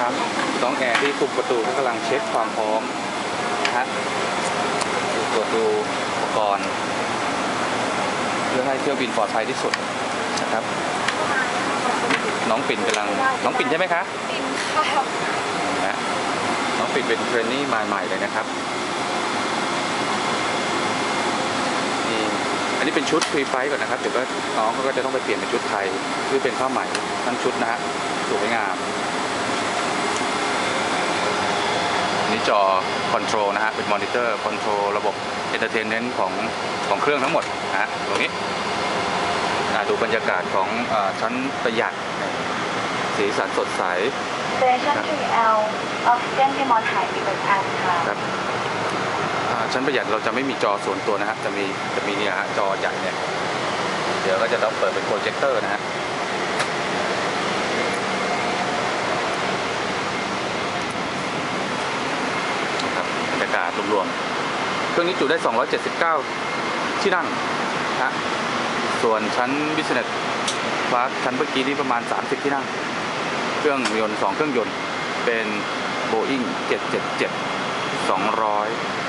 ครับ น้องแอร์ที่คุมประตูก็กำลังเช็คความพร้อมนะฮะตรวจดูอุปกรณ์ เพื่อให้เที่ยวบินปลอดภัยที่สุดนะครับ น้องปิ่นกำลัง น้องปิ่นใช่ไหมคะปินค่ะนะฮะน้องปิ่นเป็นเทรนนี่มาใหม่เลยนะครับนี่อันนี้เป็นชุดพรีไฟก่อนนะครับเดี๋ยวก็น้องเขาก็จะต้องไปเปลี่ยนเป็นชุดไทยคือเป็นผ้าไหมทั้งชุดนะฮะสวยงาม นี่ จอคอนโทรลนะฮะเป็นมอนิเตอร์คอนโทรลระบบเอนเตอร์เทนเมนต์ของของเครื่องทั้งหมดนะฮะตรงนี้อ่าดูบรรยากาศของอาชั้นประหยัดสีสันสดใส Station 3L ออกซิเจนที่มอถ่ายมีเป็นอันค่ะครับอ่าชั้นประหยัดเราจะไม่มีจอส่วนตัวนะฮะจะมีจะมีเนี่ยฮะจอใหญ่เนี่ยเดี๋ยวก็จะต้องเปิดเป็นโปรเจคเตอร์นะฮะ ครับบรรยากาศรวมๆเครื่องนี้จุได้ 279 ที่นั่งนะส่วนชั้น Business Class ชั้นเมื่อกี้นี้ประมาณ 30 ที่นั่ง เครื่องยนต์ 2 เครื่องยนต์ เป็น Boeing 777 200